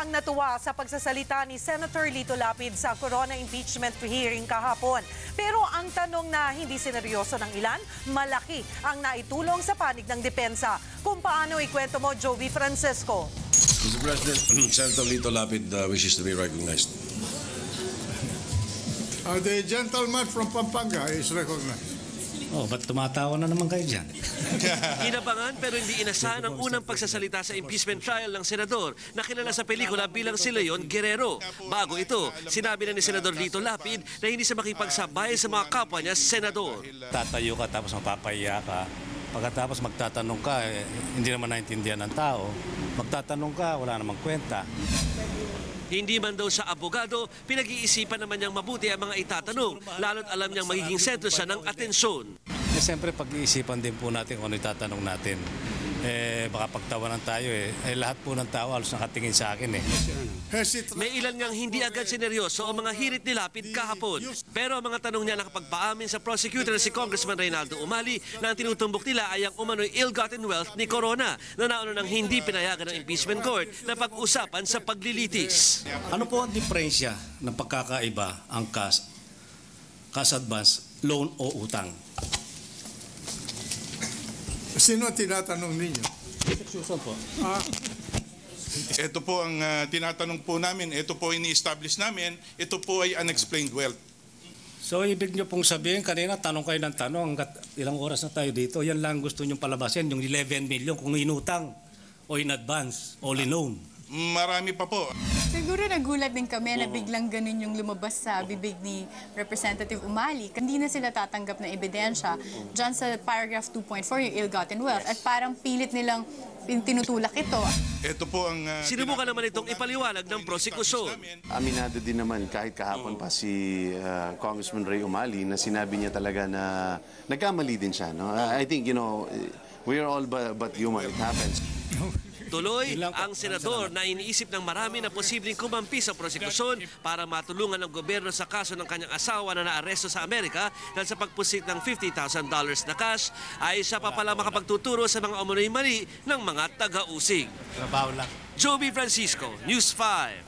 ang natuwa sa pagsasalita ni Senator Lito Lapid sa Corona impeachment hearing kahapon. Pero ang tanong na hindi sineryoso ng ilan, malaki ang naitulong sa panig ng depensa. Kung paano ikwento mo, Joey Francisco. Mr. President, Senator Lito Lapid uh, wishes to be recognized. Uh, the gentleman from Pampanga is recognized. Oh, ba't tumatawa na naman kayo dyan? Inabangan pero hindi inasahan ang unang pagsasalita sa impeachment trial ng senador na kilala sa pelikula bilang si Leon Guerrero. Bago ito, sinabi na ni Senador Lito Lapid na hindi siya makipagsabay sa mga kapwa niya senador. Tatayo ka tapos mapapahiya ka. Pagkatapos magtatanong ka, eh, hindi naman naintindihan ng tao. Magtatanong ka, wala namang kwenta. Hindi man daw siya abogado, pinag-iisipan naman niyang mabuti ang mga itatanong, lalo't alam niyang magiging sentro siya ng atensyon. Eh, siyempre, pag-iisipan din po natin kung ano itatanong natin. Eh, baka pagtawanan tayo eh. eh lahat po ng tao halos nakatingin sa akin eh. May ilan ngang hindi agad sineryoso ang mga hirit ni Lapid kahapon. Pero ang mga tanong niya nakapagpaamin sa prosecutor na si Congressman Reynaldo Umali na ang tinutumbok nila ay ang umano'y ill-gotten wealth ni Corona na nauna ng hindi pinayagan ng impeachment court na pag-usapan sa paglilitis. Ano po ang diferensya ng pagkakaiba ang cash, cash advance, loan o utang? Sino ang tinatanong ninyo? Susan po. Ah, Ito po ang ah, tinatanong po namin, ito po ini-establish namin, ito po ay unexplained wealth. So ibig nyo pong sabihin, kanina tanong kayo ng tanong, hanggat ilang oras na tayo dito, yan lang gusto nyo palabasin, yung 11 million kung inutang o in advance o loan. Marami pa po. Siguro nagulat din kami na biglang ganun yung lumabas sa bibig ni Representative Umali. Hindi na sila tatanggap na ebidensya dyan sa paragraph 2.4, yung ill-gotten wealth. At parang pilit nilang pin- tinutulak ito. Ito po ang ah, Sinubukan tinatanong naman itong ipaliwanag ng prosekusyon. Aminado din naman kahit kahapon pa si uh, Congressman Ray Umali na sinabi niya talaga na nagkamali din siya. No? Uh, I think, you know, we are all but, but human. It happens. Tuloy ang senador na iniisip ng marami na posibleng kumampi sa prosekusyon para matulungan ng gobyerno sa kaso ng kanyang asawa na naaresto sa Amerika dahil sa pagpusit ng $50,000 na cash ay siya pa pala makapagtuturo sa mga umunoy mali ng mga taga-usig. Joby Francisco, News 5.